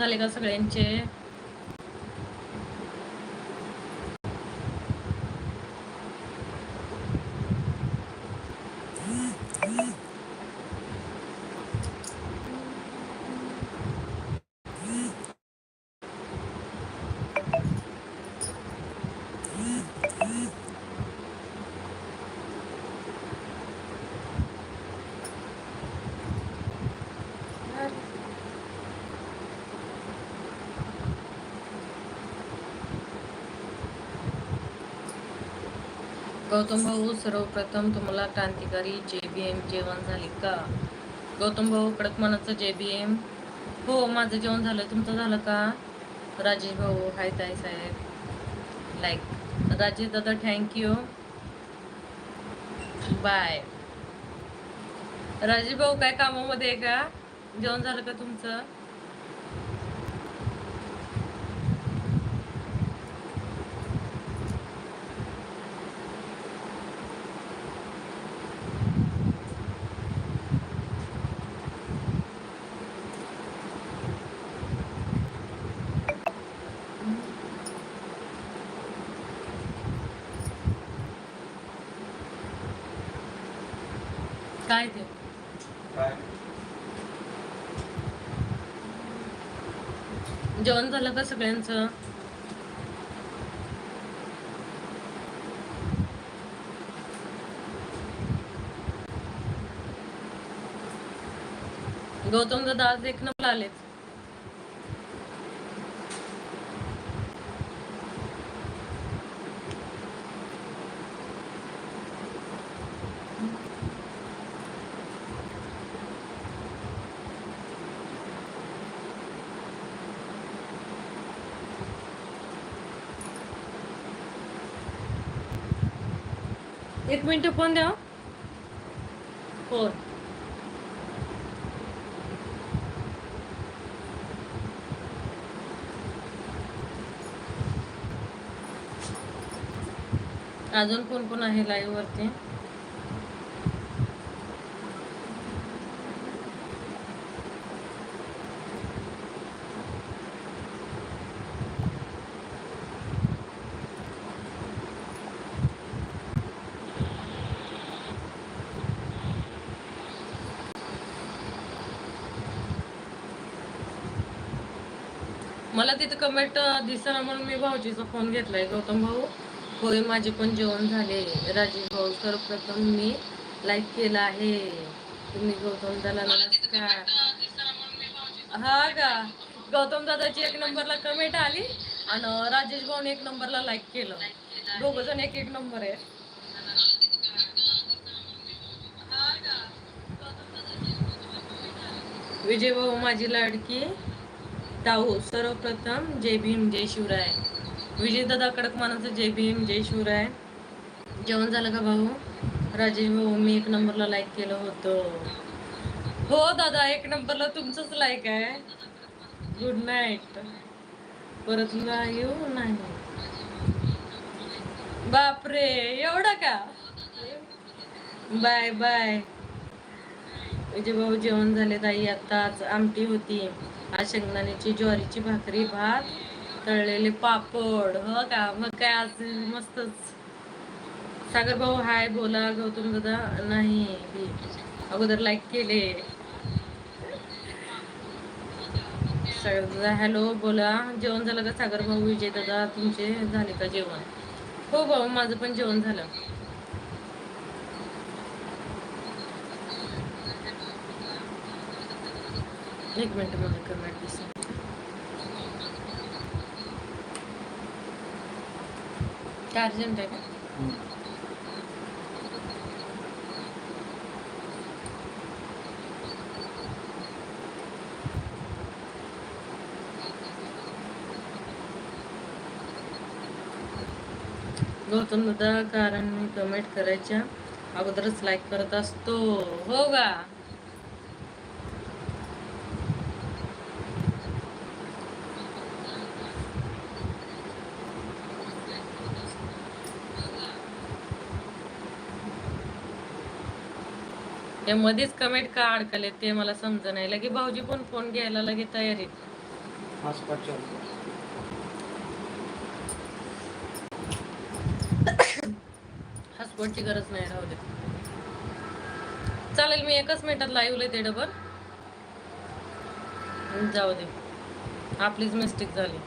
झाले का सगळ्यांचे? गौतम भाऊ सर्वप्रथम तुम्हाला क्रांतिकारी जे बी एम जेवण झाले का? गौतम भाऊ कडक मनाचं जे बी एम हो माझं जेवण झालं. तुमचं झालं का? राजेश भाऊ हाय ताई साहेब. लाईक राजेश दादा थँक्यू बाय राजेश भाऊ काय कामामध्ये आहे का? जेवण झालं का तुमचं? काय ते? जेवण झालं का सगळ्यांचं? गौतम दादा आज एक नंबर आलेत. एक मिनटं फोन द्या फोन. अजून कोण कोण आहे लाईव्ह वरती? मला तिथं कमेंट दिसना म्हणून मी भाऊजीचा फोन घेतलाय. गौतम भाऊ होय माझे पण जेवण झाले. राजेश भाऊ सर्वप्रथम मी लाईक केला आहे. तुम्ही गौतम दादा नमस्कार. हा का? गौतम दादाची एक नंबरला कमेंट आली आणि राजेश भाऊने एक नंबरला लाईक केलं. दोघ जण एक एक नंबर आहे विजय भाऊ माझी लाडकी. ताऊ सर्वप्रथम जय भीम जय शिवराय. विजय दादा कडक मानाचं जय भीम जय शिवराय. जेवण झालं का भाऊ? राजेश भाऊ मी एक नंबरला लाईक केलं होतं. हो दादा एक नंबरला तुमचंच लाईक आहे. गुड नाईट परत ना येऊ हो, नाही. बापरे एवढं का? Bye bye. विजय भाऊ जेवण झाले ताई आत्ताच आमटी होती. आज शेंगदाण्याची ज्वारीची भाकरी भात तळलेले पापड हो का? मग काय आज मस्तच. सागर भाऊ हाय बोला गौतम दादा. नाही अगोदर लाईक केले. सागर दादा हॅलो बोला. जेवण झालं का सागर भाऊ विजय दादा? तुमचे झाले का जेवण? हो भाऊ माझं पण जेवण झालं. एक मिनिट मला कमेंट दिसेल काय अर्जंट आहे का गौतम दादा कारण मी कमेंट करायच्या अगोदरच लाईक करत असतो. हो का? ते मध्येच कमेंट का अडकले ते मला समज नाही. लगे भाऊजी पण फोन घ्यायला लगे तयारी हॉटस्पॉट चालू गरज नाही राहू दे. चालेल मी एकच मिनिटात लाईव्ह ते डबल जाऊ दे. आपलीच मिस्टेक झाली.